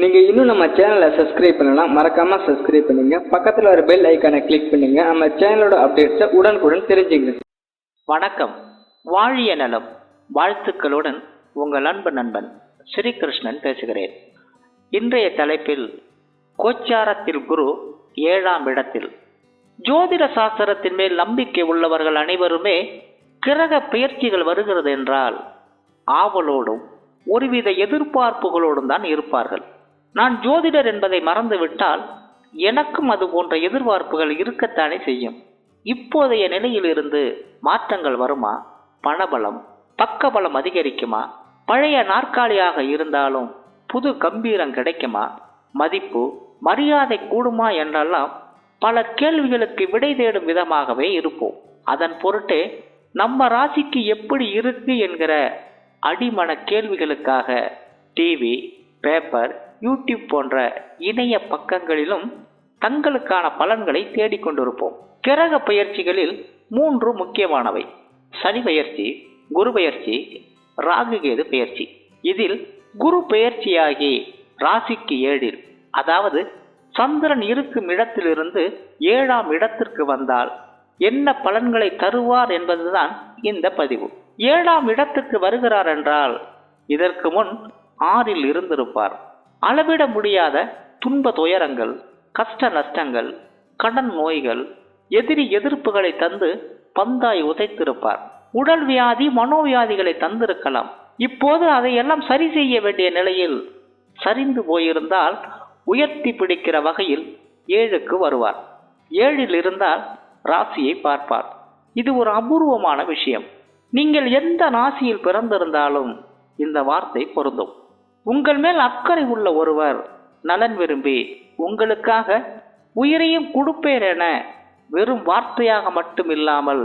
நீங்கள் இன்னும் நம்ம சேனலை சப்ஸ்கிரைப் பண்ணலாம் மறக்காம சப்ஸ்கிரைப் பண்ணுங்க. பக்கத்தில் வர பெல் ஐக்கானை கிளிக் பண்ணுங்க. நம்ம சேனலோட அப்டேட்ஸை உடனுக்குடன் தெரிஞ்சுங்க. வணக்கம். வாழிய நலம். வாழ்த்துக்களுடன் உங்கள் அன்பு நண்பன் ஸ்ரீகிருஷ்ணன் பேசுகிறேன். இன்றைய தலைப்பில் கோச்சாரத்தில் குரு ஏழாம் இடத்தில். ஜோதிட சாஸ்திரத்தின் மேல் நம்பிக்கை உள்ளவர்கள் அனைவருமே கிரக பெயர்ச்சிகள் வருகிறது என்றால் ஆவலோடும் ஒருவித எதிர்பார்ப்புகளோடும் தான் இருப்பார்கள். நான் ஜோதிடர் என்பதை மறந்துவிட்டால் எனக்கும் அது போன்ற எதிர்பார்ப்புகள் இருக்கத்தானே செய்யும். இப்போதைய நிலையிலிருந்து மாற்றங்கள் வருமா? பணபலம் பக்கபலம் அதிகரிக்குமா? பழைய நாற்காலியாக இருந்தாலும் புது கம்பீரம் கிடைக்குமா? மதிப்பு மரியாதை கூடுமா என்றெல்லாம் பல கேள்விகளுக்கு விடை தேடும் விதமாகவே இருப்போம். அதன் பொருட்டே நம்ம ராசிக்கு எப்படி இருக்கு என்கிற அடிமன கேள்விகளுக்காக டிவி பேப்பர் யூடியூப் போன்ற இணைய பக்கங்களிலும் தங்களுக்கான பலன்களை தேடிக்கொண்டிருப்போம் கிரக பயிற்சிகளில் மூன்று முக்கியமானவை. சனி பயிற்சி குரு பயிற்சி ராகுகேது பயிற்சி. இதில் குரு பெயர்ச்சியாகி ராசிக்கு ஏழில் அதாவது சந்திரன் இருக்கும் இடத்திலிருந்து ஏழாம் இடத்திற்கு வந்தால் என்ன பலன்களை தருவார் என்பதுதான் இந்த பதிவு. ஏழாம் இடத்துக்கு வருகிறார் என்றால் இதற்கு முன் ஆறில் இருந்திருப்பார். அளவிட முடியாத துன்ப துயரங்கள் கஷ்ட நஷ்டங்கள் கடன் நோய்கள் எதிரி எதிர்ப்புகளை தந்து பந்தாய் உதைத்திருப்பார். உடல் வியாதி மனோவியாதிகளை தந்திருக்கலாம். இப்போது அதையெல்லாம் சரி செய்ய வேண்டிய நிலையில் சரிந்து போயிருந்தால் உயர்த்தி பிடிக்கிற வகையில் ஏழுக்கு வருவார். ஏழில் இருந்தால் ராசியை பார்ப்பார். இது ஒரு அபூர்வமான விஷயம். நீங்கள் எந்த ராசியில் பிறந்திருந்தாலும் இந்த வார்த்தை பொருந்தும். உங்கள் மேல் அக்கறை உள்ள ஒருவர் நலன் விரும்பி உங்களுக்காக உயிரையும் கொடுப்பேன் என வெறும் வார்த்தையாக மட்டும் இல்லாமல்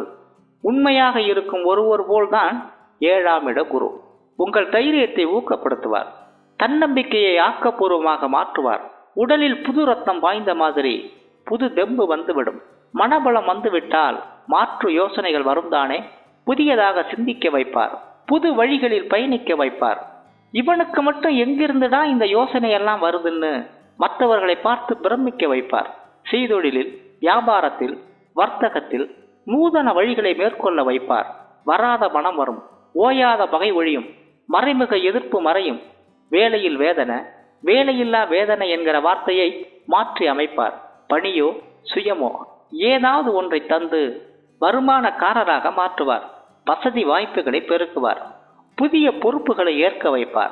உண்மையாக இருக்கும் ஒருவர் போல்தான் ஏழாம் இட குரு. உங்கள் தைரியத்தை ஊக்கப்படுத்துவார். தன்னம்பிக்கையை ஆக்கப்பூர்வமாக மாற்றுவார். உடலில் புது ரத்தம் வாய்ந்த மாதிரி புது தெம்பு வந்துவிடும். மனபலம் வந்துவிட்டால் மாற்று யோசனைகள் வரும்தானே புதியதாக சிந்திக்க வைப்பார். புது வழிகளில் பயணிக்க வைப்பார். இவனுக்கு மட்டும் எங்கிருந்துடா இந்த யோசனை எல்லாம் வருதுன்னு மற்றவர்களை பார்த்து பிரமிக்க வைப்பார். செய்தொழிலில் வியாபாரத்தில் வர்த்தகத்தில் நூதன வழிகளை மேற்கொள்ள வைப்பார். வராத மனம் வரும் ஓயாத பகை ஒழியும் மறைமுக எதிர்ப்பு மறையும். வேலையில் வேதனை வேலையில்லா வேதனை என்கிற வார்த்தையை மாற்றி அமைப்பார். பணியோ சுயமோ ஏதாவது ஒன்றை தந்து வருமானக்காரராக மாற்றுவார். வசதி வாய்ப்புகளை பெருக்குவார். புதிய பொறுப்புகளை ஏற்க வைப்பார்.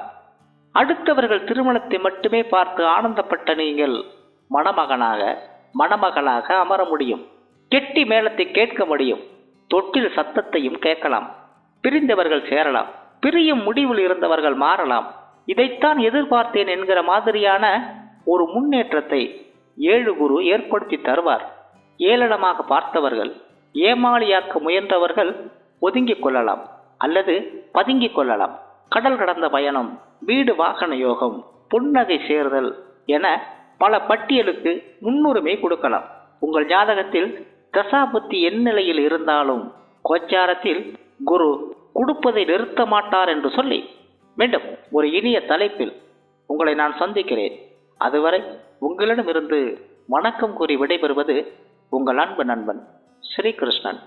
அடுத்தவர்கள் திருமணத்தை மட்டுமே பார்த்து ஆனந்தப்பட்ட நீங்கள் மணமகனாக மணமகளாக அமர முடியும். கெட்டி மேளத்தை கேட்க முடியும். தொட்டில் சத்தத்தையும் கேட்கலாம். பிரிந்தவர்கள் சேரலாம். பிரியும் முடிவில் இருந்தவர்கள் மாறலாம். இதைத்தான் எதிர்பார்த்தேன் என்கிற மாதிரியான ஒரு முன்னேற்றத்தை ஏழு குரு ஏற்படுத்தி தருவார். ஏளனமாக பார்த்தவர்கள் ஏமாளியாக்க முயன்றவர்கள் ஒதுங்கிக் கொள்ளலாம். அல்லது பதுங்கிக் கொள்ளலாம். கடல் கடந்த பயணம் வீடு வாகன யோகம் புன்னகை சேர்தல் என பல பட்டியலுக்கு முன்னுரிமை கொடுக்கலாம். உங்கள் ஜாதகத்தில் தசாபுத்தி என் நிலையில் இருந்தாலும் கோச்சாரத்தில் குரு கொடுப்பதை நிறுத்த மாட்டார் என்று சொல்லி மீண்டும் ஒரு இனிய தலைப்பில் உங்களை நான் சந்திக்கிறேன். அதுவரை உங்களிடமிருந்து வணக்கம் கூறி விடைபெறுவது உங்கள் அன்பு நண்பன் ஸ்ரீகிருஷ்ணன்